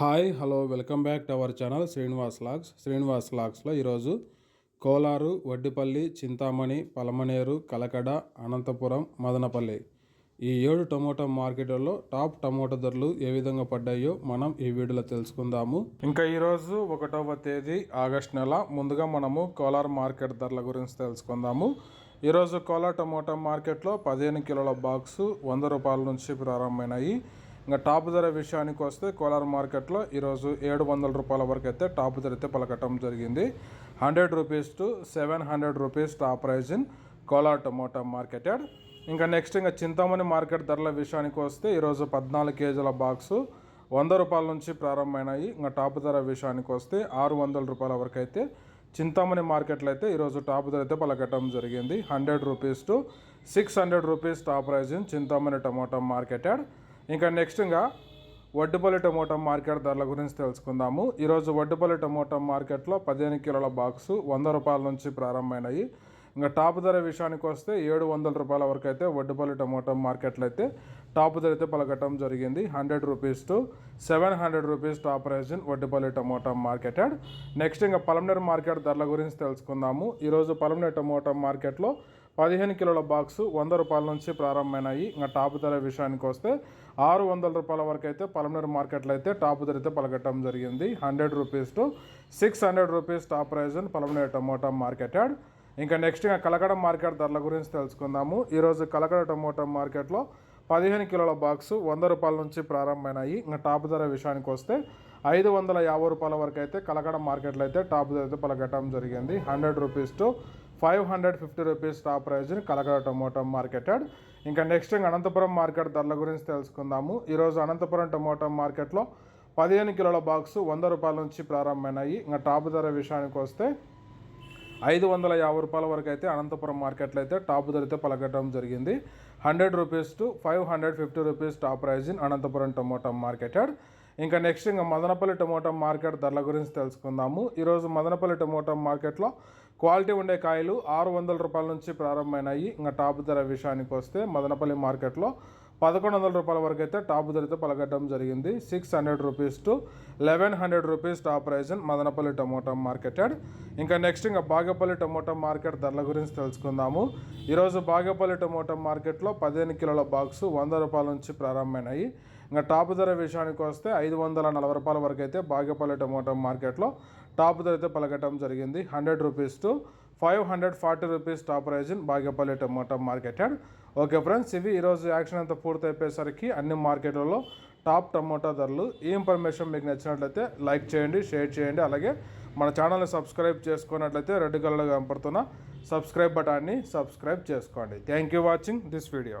Hi hello welcome back to our channel Srinivas vlogs. Srinivas లాగ్స్లో ఈరోజు కోలారు వడ్డిపల్లి చింతామణి పలమనేరు కలకడ అనంతపురం మదనపల్లి ఈ ఏడు tomato మార్కెట్లలో టాప్ టమోటా ధరలు ఏ విధంగా పడ్డాయో మనం ఈ వీడియోలో తెలుసుకుందాము. ఇంకా ఈరోజు ఒకటవ తేదీ ఆగస్ట్ నెల. ముందుగా మనము కోలార్ మార్కెట్ ధరల గురించి తెలుసుకుందాము. ఈరోజు కోలార్ టమోటా మార్కెట్లో పదిహేను కిలోల బాక్సు వంద రూపాయల నుంచి ప్రారంభమైనాయి. ఇంకా టాప్ ధర విషయానికి వస్తే కోలార్ మార్కెట్లో ఈరోజు ఏడు వందల రూపాయల వరకు అయితే టాప్ ధర అయితే పలకటం జరిగింది. Hundred rupees to seven hundred rupees top price in Kolar tomato marketed ఇంకా నెక్స్ట్ ఇంకా చింతామణి మార్కెట్ ధరల విషయానికి వస్తే ఈరోజు పద్నాలుగు కేజీల బాక్సు వంద రూపాయల నుంచి ప్రారంభమైనాయి. ఇంకా టాప్ ధర విషయానికి వస్తే ఆరు వందల రూపాయల వరకు అయితే చింతామణి మార్కెట్లో అయితే ఈరోజు టాప్ ధర అయితే పలకటం జరిగింది. Hundred rupees to six hundred rupees top price in Chintamani tomato marketed ఇంకా నెక్స్ట్ ఇంకా వడ్డుపల్లి టమోటా మార్కెట్ ధరల గురించి తెలుసుకుందాము. ఈరోజు వడ్డుపల్లి టమోటా మార్కెట్లో పదిహేను కిలోల బాక్సు వంద రూపాయల నుంచి ప్రారంభమైనాయి. ఇంకా టాప్ ధర విషయానికి వస్తే ఏడు వందల రూపాయల వరకు అయితే వడ్డుపల్లి టమోటా మార్కెట్లో అయితే టాప్ ధర అయితే పలకటం జరిగింది. Hundred rupees to seven hundred rupees top price in Vaddupalli tomato market next ఇంకా పలమనేరు మార్కెట్ ధరల గురించి తెలుసుకుందాము. ఈరోజు పలమనేరు టమోటా మార్కెట్లో పదిహేను కిలోల బాక్సు వంద రూపాయల నుంచి ప్రారంభమైనాయి. ఇంకా టాప్ ధర విషయానికి వస్తే ఆరు వందల రూపాయల వరకు అయితే పలమనేరు మార్కెట్లో అయితే టాప్ ధర అయితే పలకటం జరిగింది. Hundred rupees to six hundred rupees top price అని పలమనేరు టమోటా మార్కెటెడ్ ఇంకా నెక్స్ట్ ఇంకా కలకడ మార్కెట్ ధరల గురించి తెలుసుకుందాము. ఈరోజు కలకడ టమోటా మార్కెట్లో పదిహేను కిలోల బాక్సు వంద రూపాయల నుంచి ప్రారంభమైనాయి. ఇంకా టాప్ ధర విషయానికి వస్తే ఐదు వందల యాభై రూపాయల వరకు అయితే కలకడ మార్కెట్లో అయితే టాప్ ధర అయితే పలకటం జరిగింది. Hundred rupees to five hundred fifty rupees top ప్రైజ్ని కలగడ tomato marketed. ఇంకా నెక్స్ట్ ఇంకా అనంతపురం మార్కెట్ ధరల గురించి తెలుసుకుందాము. ఈరోజు అనంతపురం టమోటా మార్కెట్లో పదిహేను కిలోల బాక్సు వంద రూపాయల నుంచి ప్రారంభమైనాయి. ఇంకా టాప్ ధర విషయానికి వస్తే ఐదు వందల యాభై రూపాయల వరకు అయితే అనంతపురం మార్కెట్లో అయితే టాప్ ధర అయితే పలకటం జరిగింది. Hundred rupees to five hundred fifty rupees top price in Anantapuram tomato marketed. ఇంకా నెక్స్ట్ ఇంకా మదనపల్లి టమోటా మార్కెట్ ధరల గురించి తెలుసుకుందాము. ఈరోజు మదనపల్లి టమోటా మార్కెట్లో క్వాలిటీ ఉండే కాయలు ఆరు వందల రూపాయల నుంచి ప్రారంభమైనాయి. ఇంకా టాప్ ధర విషయానికి వస్తే మదనపల్లి మార్కెట్లో పదకొండు వందల రూపాయల వరకు అయితే టాప్ ధరతో పలకడం జరిగింది. Six hundred rupees to eleven hundred rupees top price Madanapalli tomato marketed. ఇంకా నెక్స్ట్ ఇంకా బాగేపల్లి టమోటా మార్కెట్ ధరల గురించి తెలుసుకుందాము. ఈరోజు బాగేపల్లి టమోటా మార్కెట్లో పదిహేను కిలోల బాక్సు వంద రూపాయల నుంచి ప్రారంభమైనాయి. ఇంకా టాప్ ధర విషయానికి వస్తే ఐదు వందల నలభై రూపాయల వరకు అయితే బాగేపల్లి టమోటా మార్కెట్లో టాప్ ధర అయితే పలకటం జరిగింది. Hundred rupees to five hundred forty rupees top price Bagepalli tomato marketed. Okay friends ఇవి ఈరోజు యాక్షన్ అంతా పూర్తయిపోయేసరికి అన్ని మార్కెట్లలో టాప్ టమోటా ధరలు. ఈ ఇన్ఫర్మేషన్ మీకు నచ్చినట్లయితే లైక్ చేయండి షేర్ చేయండి. అలాగే మన ఛానల్ని సబ్స్క్రైబ్ చేసుకున్నట్లయితే రెడ్ కలర్లో కనపడుతున్న సబ్స్క్రైబ్ బటాన్ని సబ్స్క్రైబ్ చేసుకోండి. Thank you watching this video.